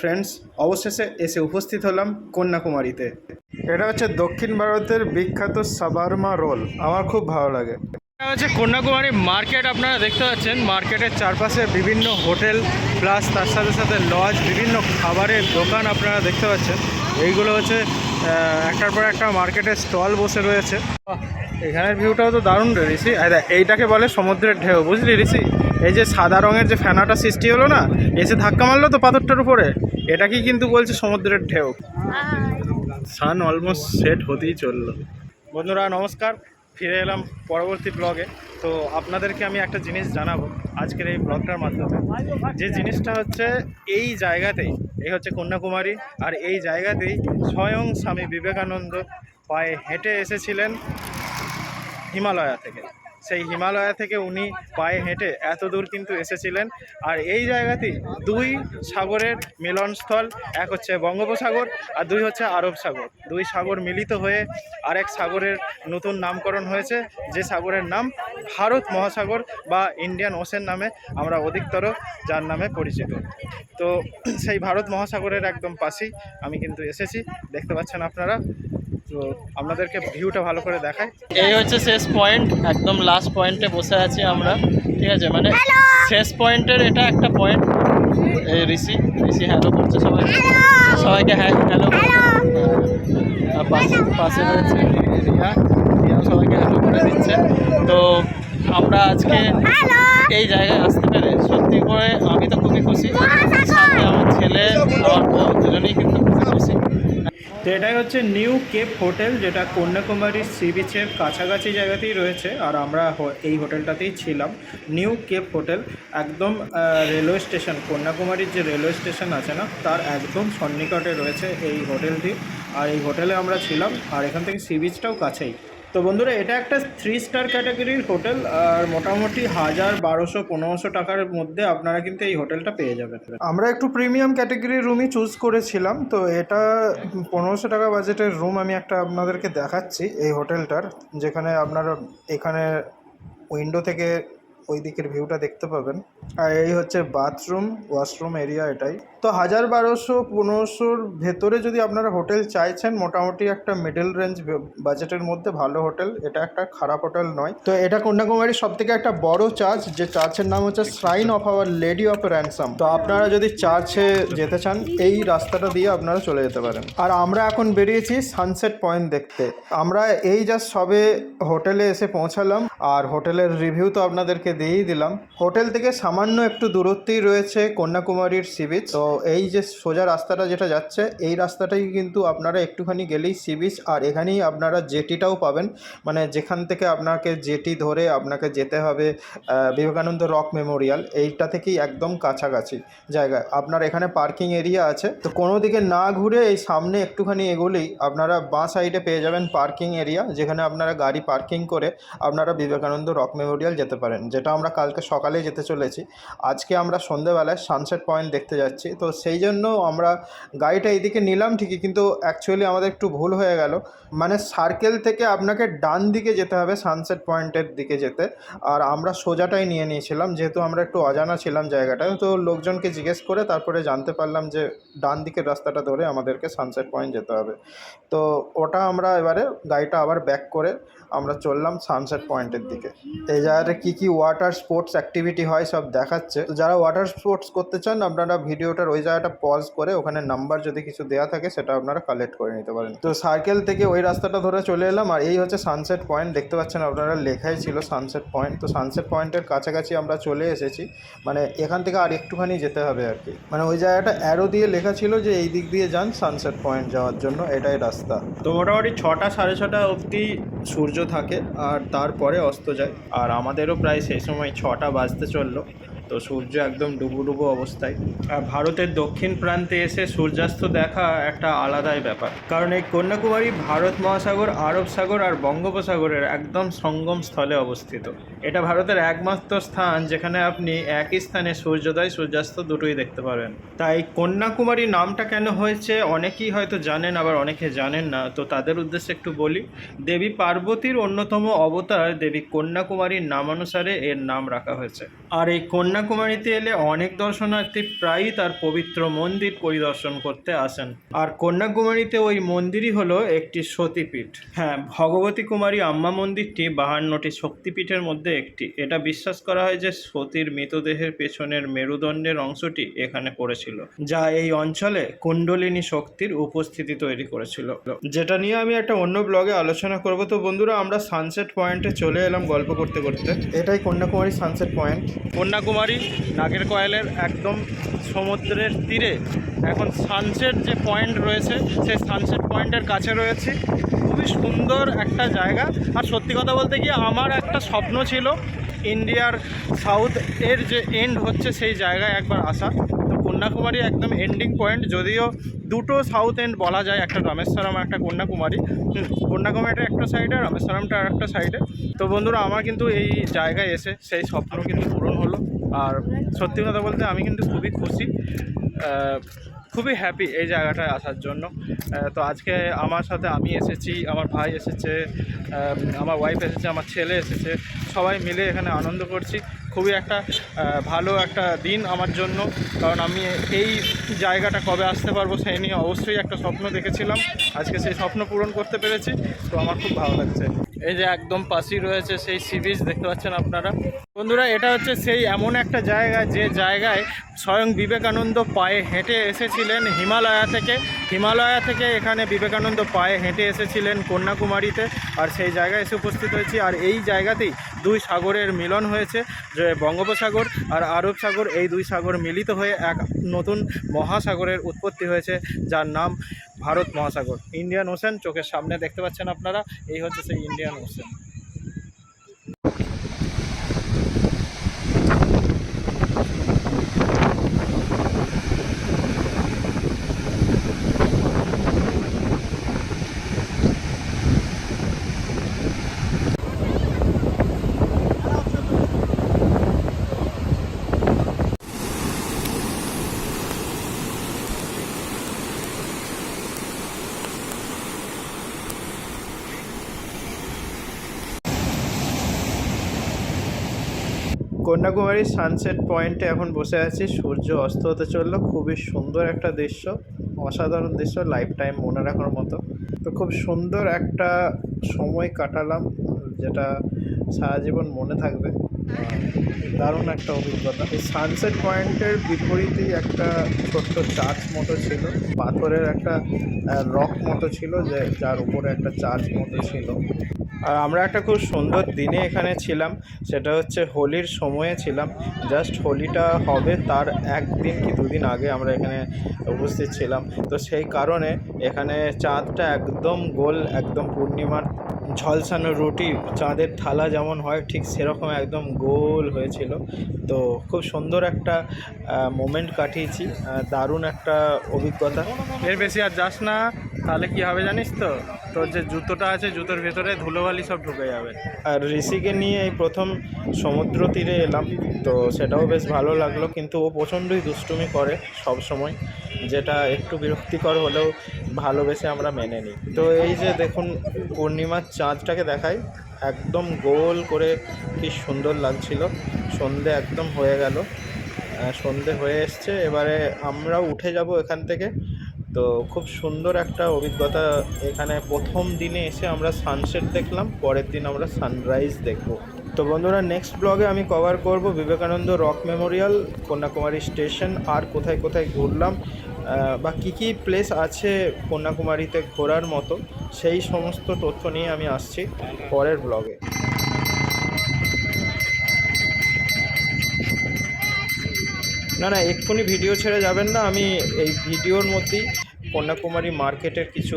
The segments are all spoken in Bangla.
ফ্রেন্ডস অবশেষে এসে উপস্থিত হলাম কন্যাকুমারীতে। এটা হচ্ছে দক্ষিণ ভারতের বিখ্যাত সাবারমা রোল। আমার খুব ভালো লাগে। এটা হচ্ছে কন্যাকুমারী মার্কেট আপনারা দেখতে পাচ্ছেন। মার্কেটের চারপাশে বিভিন্ন হোটেল প্লাস তার সাথে সাথে লজ বিভিন্ন খাবারের দোকান আপনারা দেখতে পাচ্ছেন। এইগুলো হচ্ছে একটার পর একটা মার্কেটের স্টল বসে রয়েছে। এখানের ভিউটাও তো দারুণ রে ঋষি। এই এইটাকে বলে সমুদ্রের ঢেউ বুঝলি ঋষি? এই যে সাদা রঙের যে ফেনাটা সৃষ্টি হলো না, এসে ধাক্কা মারলো তো পাথরটার উপরে? এটা কি কিন্তু বলছে সমুদ্রের ঢেউ? সান অলমোস্ট সেট হতেই চলল। বন্ধুরা, নমস্কার। ফিরে এলাম পরবর্তী ব্লগে। তো আপনাদেরকে আমি একটা জিনিস জানাব আজকের এই ব্লগটার মাধ্যমে। যে জিনিসটা হচ্ছে এই জায়গাতেই, এই হচ্ছে কন্যাকুমারী, আর এই জায়গাতেই স্বয়ং স্বামী বিবেকানন্দ পায়ে হেঁটে এসেছিলেন হিমালয়া থেকে। সেই হিমালয়া থেকে উনি পায়ে হেঁটে এত দূর কিন্তু এসেছিলেন। আর এই জায়গাতেই দুই সাগরের মিলনস্থল, এক হচ্ছে বঙ্গোপসাগর আর দুই হচ্ছে আরব সাগর। দুই সাগর মিলিত হয়ে আরেক সাগরের নতুন নামকরণ হয়েছে, যে সাগরের নাম ভারত মহাসাগর বা ইন্ডিয়ান ওশেন নামে আমরা অধিকতর যার নামে পরিচিত। তো সেই ভারত মহাসাগরের একদম পাশেই আমি কিন্তু এসেছি, দেখতে পাচ্ছেন আপনারা। তো আপনাদেরকে ভিউটা ভালো করে দেখায় এই হচ্ছে শেষ পয়েন্ট একদম লাস্ট পয়েন্টে বসে আছি আমরা ঠিক আছে? মানে শেষ পয়েন্টের এটা একটা পয়েন্ট এই ঋষি ঋষি হ্যালো করছে সবাই সবাইকে হ্যাঁ হ্যালো পাশে পাশে রয়েছে রিয়া। রিয়া সবাইকে হ্যালো করে দিচ্ছে। তো আমরা আজকে এই জায়গায় আসতে পেরে সত্যি করে আমি তো খুবই খুশি। সাথে আমার ছেলে আমার বউ দুজনেই কিন্তু খুবই খুশি। তো এটাই হচ্ছে নিউ কেপ হোটেল, যেটা কন্যাকুমারীর সি বিচের কাছাকাছি জায়গাতেই রয়েছে, আর আমরা এই হোটেলটাতেই ছিলাম। নিউ কেপ হোটেল, একদম রেলওয়ে স্টেশন, কন্যাকুমারীর যে রেলওয়ে স্টেশন আছে না, তার একদম সন্নিকটে রয়েছে এই হোটেলটি। আর এই হোটেলে আমরা ছিলাম, আর এখান থেকে সি বিচটাও কাছেই। তো বন্ধুরা, এটা একটা থ্রি স্টার ক্যাটাগরির হোটেল আর মোটামুটি হাজার বারোশো পনেরোশো টাকার মধ্যে আপনারা কিন্তু এই হোটেলটা পেয়ে যাবেন। আমরা একটু প্রিমিয়াম ক্যাটাগরির রুমই চুজ করেছিলাম, তো এটা পনেরোশো টাকা বাজেটের রুম আমি একটা আপনাদেরকে দেখাচ্ছি এই হোটেলটার যেখানে আপনারা এখানে উইন্ডো থেকে ওই দিকের ভিউটা দেখতে পাবেন। আর এই হচ্ছে বাথরুম ওয়াশরুম এরিয়া এটাই। তো হাজার বারোশো, পনেরোশোর ভেতরে যদি আপনারা হোটেল চাইছেন, মোটামুটি একটা মিডল রেঞ্জ বাজেটের মধ্যে ভালো হোটেল। এটা একটা খারাপ হোটেল নয়। তো এটা কন্যাকুমারীর সব থেকে একটা বড় চার্চ যে চার্চের নাম হচ্ছে Shrine of Our Lady of Ransom তো আপনারা যদি চার্চে যেতে চান, এই রাস্তাটা দিয়ে আপনারা চলে যেতে পারেন। আর আমরা এখন বেরিয়েছি সানসেট পয়েন্ট দেখতে। আমরা এই জাস্ট সবে হোটেলে এসে পৌঁছালাম। আর হোটেলের রিভিউ তো আপনাদেরকে দিয়েই দিলাম। হোটেল থেকে সামান্য একটু দূরত্বেই রয়েছে কন্যাকুমারীর সি বিচ তো এই যে সোজা রাস্তাটা যেটা যাচ্ছে, এই রাস্তাটাই কিন্তু আপনারা একটুখানি গেলেই সি বিচ আর এখানেই আপনারা জেটিটাও পাবেন। মানে যেখান থেকে আপনাকে জেটি ধরে আপনাকে যেতে হবে বিবেকানন্দ রক মেমোরিয়াল, এইটা থেকেই একদম কাছাকাছি জায়গায় আপনার এখানে পার্কিং এরিয়া আছে, তো কোনো দিকে না ঘুরে এই সামনে একটুখানি এগোলেই আপনারা বাঁ সাইডে পেয়ে যাবেন পার্কিং এরিয়া, যেখানে আপনারা গাড়ি পার্কিং করে আপনারা বিবেকানন্দ রক মেমোরিয়াল যেতে পারেন, যেটা আমরা কালকে সকালে যেতে চলেছি। আজকে আমরা সন্ধেবেলায় সানসেট পয়েন্ট দেখতে যাচ্ছি তো সেই জন্য আমরা গাড়িটা এইদিকে নিলাম ঠিকই, কিন্তু অ্যাকচুয়ালি আমাদের একটু ভুল হয়ে গেল। মানে সার্কেল থেকে আপনাকে ডান দিকে যেতে হবে সানসেট পয়েন্টের দিকে যেতে। আর আমরা সোজাটাই নিয়ে নিয়েছিলাম, যেহেতু আমরা একটু অজানা ছিলাম জায়গাটায় তো লোকজনকে জিজ্ঞেস করে তারপরে জানতে পারলাম যে ডান দিকের রাস্তাটা ধরে আমাদেরকে সানসেট পয়েন্ট যেতে হবে। তো ওটা আমরা এবারে গাড়িটা আবার ব্যাক করে আমরা চললাম সানসেট পয়েন্টের দিকে। এই জায়গাটা কী কী ওয়াটার স্পোর্টস অ্যাক্টিভিটি হয় সব দেখাচ্ছে। তো যারা ওয়াটার স্পোর্টস করতে চান, আপনারা ভিডিওটার ওই জায়গাটা পজ করে ওখানে নাম্বার যদি কিছু দেওয়া থাকে, সেটা আপনারা কালেক্ট করে নিতে পারেন। তো সার্কেল থেকে ওই রাস্তাটা ধরে চলে এলাম, আর এই হচ্ছে সানসেট পয়েন্ট দেখতে পাচ্ছেন আপনারা লেখাই ছিল সানসেট পয়েন্ট তো সানসেট পয়েন্টের কাছাকাছি আমরা চলে এসেছি। মানে এখান থেকে আর একটুখানি যেতে হবে আর কি। মানে ওই জায়গাটা অ্যারো দিয়ে লেখা ছিল যে এই দিক দিয়ে যান সানসেট পয়েন্ট যাওয়ার জন্য। এটাই রাস্তা। তো মোটামুটি ছটা সাড়ে ছটা অবধি সূর্য থাকে আর তারপরে অস্ত যায়। আর আমাদেরও প্রায় সেই সময় ছটা বাজতে চলল। তো সূর্য একদম ডুবো ডুবো অবস্থায়। আর ভারতের দক্ষিণ প্রান্তে এসে সূর্যাস্ত দেখা একটা আলাদাই ব্যাপার। কারণ এই কন্যাকুমারী ভারত মহাসাগর, আরব সাগর আর বঙ্গোপসাগরের একদম সঙ্গম স্থলে অবস্থিত। এটা ভারতের একমাত্র স্থান যেখানে আপনি একই স্থানে সূর্যোদয়, সূর্যাস্ত দুটোই দেখতে পারেন তাই কন্যাকুমারী নামটা কেন হয়েছে অনেকেই হয়তো জানেন, আবার অনেকে জানেন না। তো তাদের উদ্দেশ্যে একটু বলি, দেবী পার্বতীর অন্যতম অবতার দেবী কন্যাকুমারীর নামানুসারে এর নাম রাখা হয়েছে। আর এই কন্যা কন্যাকুমারীতে এলে অনেক দর্শনার্থী প্রায়ই তার পবিত্র মন্দির পরিদর্শন করতে আসেন। আর কন্যাকুমারীতে ওই মন্দিরই হলো একটি সতীপীঠ। হ্যাঁ ভগবতী কুমারী আম্মা মন্দিরটি বাহান্নটি শক্তিপীঠের মধ্যে একটি। এটা বিশ্বাস করা হয় যে সতীর মৃতদেহের পেছনের মেরুদণ্ডের অংশটি এখানে পড়েছিল, যা এই অঞ্চলে কুণ্ডলিনী শক্তির উপস্থিতি তৈরি করেছিল। যেটা নিয়ে আমি একটা অন্য ব্লগে আলোচনা করব। তো বন্ধুরা, আমরা সানসেট পয়েন্টে চলে এলাম গল্প করতে করতে। এটাই কন্যাকুমারী সানসেট পয়েন্ট কন্যাকুমারী নাগের কয়েলের একদম সমুদ্রের তীরে। এখন সানসেট যে পয়েন্ট রয়েছে, সেই সানসেট পয়েন্টের কাছে রয়েছে। খুবই সুন্দর একটা জায়গা। আর সত্যি কথা বলতে গিয়ে আমার একটা স্বপ্ন ছিল, ইন্ডিয়ার সাউথ এর যে এন্ড হচ্ছে সেই জায়গায় একবার আসা। তো কন্যাকুমারী একদম এন্ডিং পয়েন্ট যদিও দুটো সাউথ এন্ড বলা যায়, একটা রামেশ্বরম একটা কন্যাকুমারী। কন্যাকুমারীটা একটা সাইডে রামেশ্বরমটা আর একটা সাইডে তো বন্ধুরা, আমার কিন্তু এই জায়গায় এসে সেই স্বপ্ন কিন্তু পূরণ হলো। আর সত্যি কথা বলতে আমি কিন্তু খুবই খুশি খুবই হ্যাপি এই জায়গাটায় আসার জন্য। তো আজকে আমার সাথে আমি এসেছি, আমার ভাই এসেছে আমার ওয়াইফ এসেছে, আমার ছেলে এসেছে, সবাই মিলে এখানে আনন্দ করছি। খুবই একটা ভালো একটা দিন আমার জন্য, কারণ আমি এই জায়গাটা কবে আসতে পারব সেই নিয়ে অবশ্যই একটা স্বপ্ন দেখেছিলাম। আজকে সেই স্বপ্ন পূরণ করতে পেরেছি, তো আমার খুব ভালো লাগছে। এই যে একদম পাশেই রয়েছে সেই সি বিচ দেখতে পাচ্ছেন আপনারা। বন্ধুরা, এটা হচ্ছে সেই এমন একটা জায়গা, যে জায়গায় স্বয়ং বিবেকানন্দ পায়ে হেঁটে এসেছিলেন হিমালয়া থেকে। হিমালয়া থেকে এখানে বিবেকানন্দ পায়ে হেঁটে এসেছিলেন কন্যাকুমারীতে, আর সেই জায়গায় এসে উপস্থিত হয়েছি। আর এই জায়গাতেই দুই সাগরের মিলন হয়েছে, যে বঙ্গোপসাগর আর আরব সাগর। এই দুই সাগর মিলিত হয়ে এক নতুন মহাসাগরের উৎপত্তি হয়েছে, যার নাম ভারত মহাসাগর ইন্ডিয়ান ওশেন চোখের সামনে দেখতে পাচ্ছেন আপনারা এই হচ্ছে সেই ইন্ডিয়ান ওশেন কন্যাকুমারীর সানসেট পয়েন্টে এখন বসে আছি। সূর্য অস্ত হতে চলল। খুবই সুন্দর একটা দৃশ্য, অসাধারণ দৃশ্য লাইফ টাইম মনে রাখার মতো। তো খুব সুন্দর একটা সময় কাটালাম, যেটা সারা জীবন মনে থাকবে। দারুণ একটা অভিজ্ঞতা। এই সানসেট পয়েন্টের বিপরীতেই একটা ছোট্ট চার্চ মতো ছিল। পাথরের একটা রক মতো ছিল যে যার উপরে একটা চার্চ মতো ছিল। আর আমরা একটা খুব সুন্দর দিনে এখানে ছিলাম। সেটা হচ্ছে হোলির সময়ে ছিলাম। জাস্ট হোলিটা হবে তার একদিন কি দুদিন আগে আমরা এখানে উপস্থিত ছিলাম। তো সেই কারণে এখানে চাঁদটা একদম গোল, একদম পূর্ণিমার ঝলসানো রুটি, চাঁদের থালা যেমন হয়, ঠিক সেরকম একদম গোল হয়েছিল। তো খুব সুন্দর একটা মোমেন্ট কাটিয়েছি দারুণ একটা অভিজ্ঞতা। এর বেশি আর যাস না, তাহলে কি হবে জানিস তো? তোর যে জুতোটা আছে, জুতোর ভেতরে ধুলোবালি সব ঢুকে যাবে। আর ঋষিকে নিয়ে এই প্রথম সমুদ্র তীরে এলাম, তো সেটাও বেশ ভালো লাগল। কিন্তু ও প্রচণ্ডই দুষ্টুমি করে সব সময় যেটা একটু বিরক্তিকর হলেও ভালোবেসে আমরা মেনে নিই। তো এই যে দেখুন, পূর্ণিমার চাঁদটাকে দেখাই। একদম গোল করে কি সুন্দর লাগছিল। সন্ধে একদম হয়ে গেল। সন্ধে হয়ে এসছে। এবারে আমরাও উঠে যাব এখান থেকে। তো খুব সুন্দর একটা অভিজ্ঞতা। এখানে প্রথম দিনে এসে আমরা সানসেট দেখলাম, পরের দিন আমরা সানরাইজ দেখব। তো বন্ধুরা নেক্সট ব্লগে আমি কভার করব Vivekananda Rock Memorial Kanyakumari station আর কোথায় কোথায় ঘুরলাম। বা কী কী প্লেস আছে কন্যাকুমারীতে ঘোরার মতো, সেই সমস্ত তথ্য নিয়ে আমি আসছি পরের ব্লগে না না, এক্ষুনি ভিডিও ছেড়ে যাবেন না, আমি এই ভিডিওর মধ্যেই কন্যাকুমারী মার্কেটের কিছু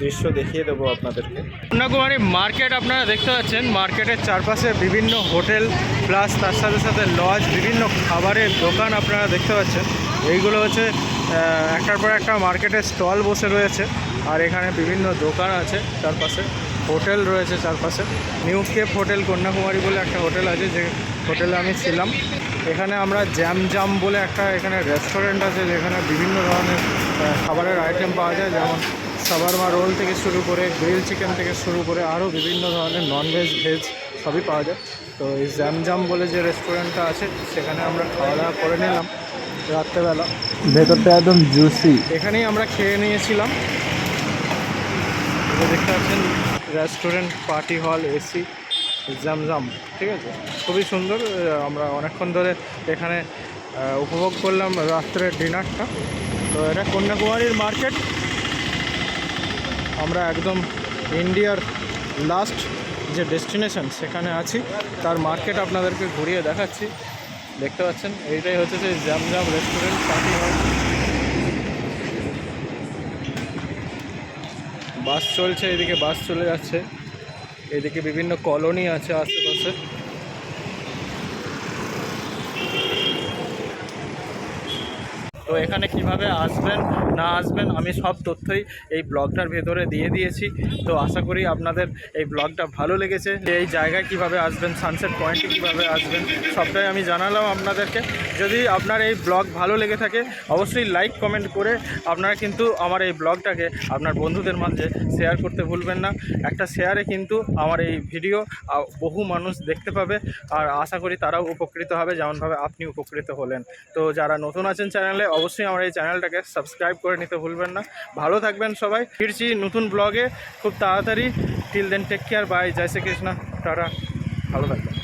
দৃশ্য দেখিয়ে দেবো আপনাদেরকে। কন্যাকুমারী মার্কেট আপনারা দেখতে পাচ্ছেন, মার্কেটের চারপাশে বিভিন্ন হোটেল, প্লাস তার সাথে সাথে লজ বিভিন্ন খাবারের দোকান আপনারা দেখতে পাচ্ছেন। এইগুলো হচ্ছে একটার পর একটা মার্কেটের স্টল বসে রয়েছে আর এখানে বিভিন্ন দোকান আছে চারপাশে হোটেল রয়েছে চারপাশে নিউ কেপ হোটেল, কন্যাকুমারী বলে একটা হোটেল আছে যে হোটেলে আমি ছিলাম। এখানে আমরা জ্যাম জাম বলে একটা এখানে রেস্টুরেন্ট আছে যেখানে বিভিন্ন ধরনের খাবারের আইটেম পাওয়া যায়। যেমন সাবারমা রোল থেকে শুরু করে গ্রিল চিকেন থেকে শুরু করে আরও বিভিন্ন ধরনের ননভেজ ভেজ সবই পাওয়া যায়। তো এই জ্যামজাম বলে যে রেস্টুরেন্টটা আছে, সেখানে আমরা খাওয়া দাওয়া করে নিলাম। রাত্রেবেলা। ভেতরটা একদম জুসি এখানেই আমরা খেয়ে নিয়েছিলাম। দেখতে পাচ্ছেন restaurant party hall AC Zamzam ঠিক আছে? খুবই সুন্দর আমরা অনেকক্ষণ ধরে এখানে উপভোগ করলাম রাত্রের ডিনারটা তো এটা কন্যাকুমারীর মার্কেট আমরা একদম ইন্ডিয়ার লাস্ট যে ডেস্টিনেশন সেখানে আছি। তার মার্কেট আপনাদেরকে ঘুরিয়ে দেখাচ্ছি। দেখতে পাচ্ছেন, এইটাই হচ্ছে যে জামজাম রেস্টুরেন্ট পার্টি বাস চলছে, এদিকে বাস চলে যাচ্ছে, এদিকে বিভিন্ন কলোনি আছে আশেপাশে। তো এখানে কীভাবে আসবেন, না আসবেন, আমি সব তথ্যই এই ব্লগটার ভেতরে দিয়ে দিয়েছি। তো আশা করি আপনাদের এই ব্লগটা ভালো লেগেছে। যে এই জায়গায় কীভাবে আসবেন সানসেট পয়েন্টে কীভাবে আসবেন, সবটাই আমি জানালাম আপনাদেরকে। যদি আপনার এই ব্লগ ভালো লেগে থাকে, অবশ্যই লাইক কমেন্ট করে আপনারা কিন্তু আমার এই ব্লগটাকে আপনার বন্ধুদের মাঝে শেয়ার করতে ভুলবেন না। একটা শেয়ারে কিন্তু আমার এই ভিডিও বহু মানুষ দেখতে পাবে। আর আশা করি তারাও উপকৃত হবে, যেমনভাবে আপনি উপকৃত হলেন। তো যারা নতুন আছেন চ্যানেলে অবশ্যই আমার এই চ্যানেলটাকে সাবস্ক্রাইব করে নিতে ভুলবেন না। ভালো থাকবেন সবাই। ফিরছি নতুন ব্লগে খুব তাড়াতাড়ি। Till then take care bye জয় শ্রীকৃষ্ণ। Ta ta. ভালো থাকবেন।